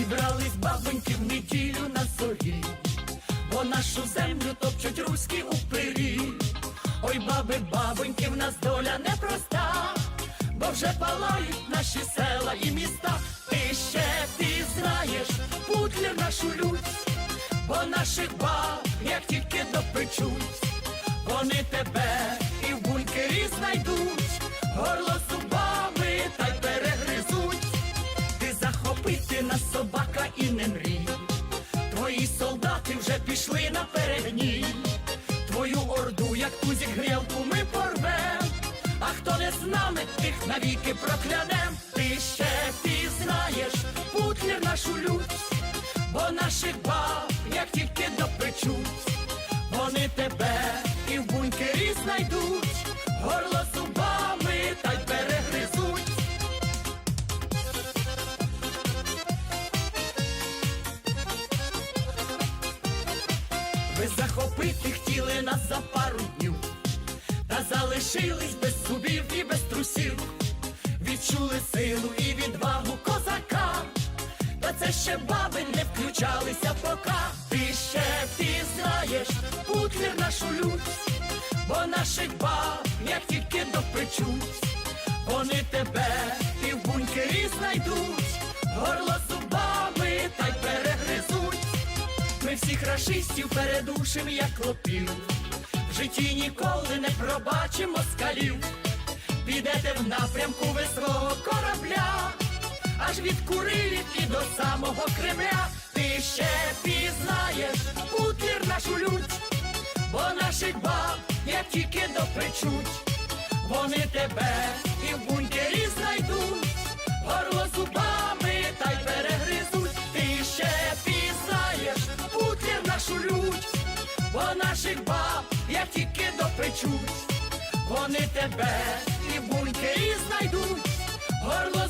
Зібрались бабоньки в неділю на зорі, бо нашу землю топчуть руські упирі. Ой, баби, бабоньки, в нас доля непроста, бо вже палають наші села і міста. Ти ще ти знаєш, путлер нашу лють, бо наших баб, як тільки допечуть, вони тебе і в бункері знайдуть, горло собака і не мрій. Твої солдати вже пішли на перегній. Твою орду, як тузік грілку, ми порвем. А хто не з нами, тих навіки проклянем. Ти ще ти знаєш, путлер нашу лють, бо наших баб, як тільки допечуть, вони тебе і в бункері знайдуть, горло Ви захопити хотіли нас за пару днів, та залишились без зубів і без трусів, відчули силу і відвагу козака, та це ще баби не включалися пока. Ти ще ти знаєш, путлер нашу лють, бо наших баб, як тільки допечуть, вони тебе і в бункері знайдуть, горло Ми всіх рашистів передушим, як клопів. В житті ніколи не пробачимо скалів. Підете в напрямку ви свого корабля, аж від Курилів і до самого Кремля. Ти ще пізнаєш путлір нашу лють, бо наших баб, як тільки допечуть, вони тебе і в бункері бо наших баб, як тільки допечуть, вони тебе і в бункері знайдуть, горло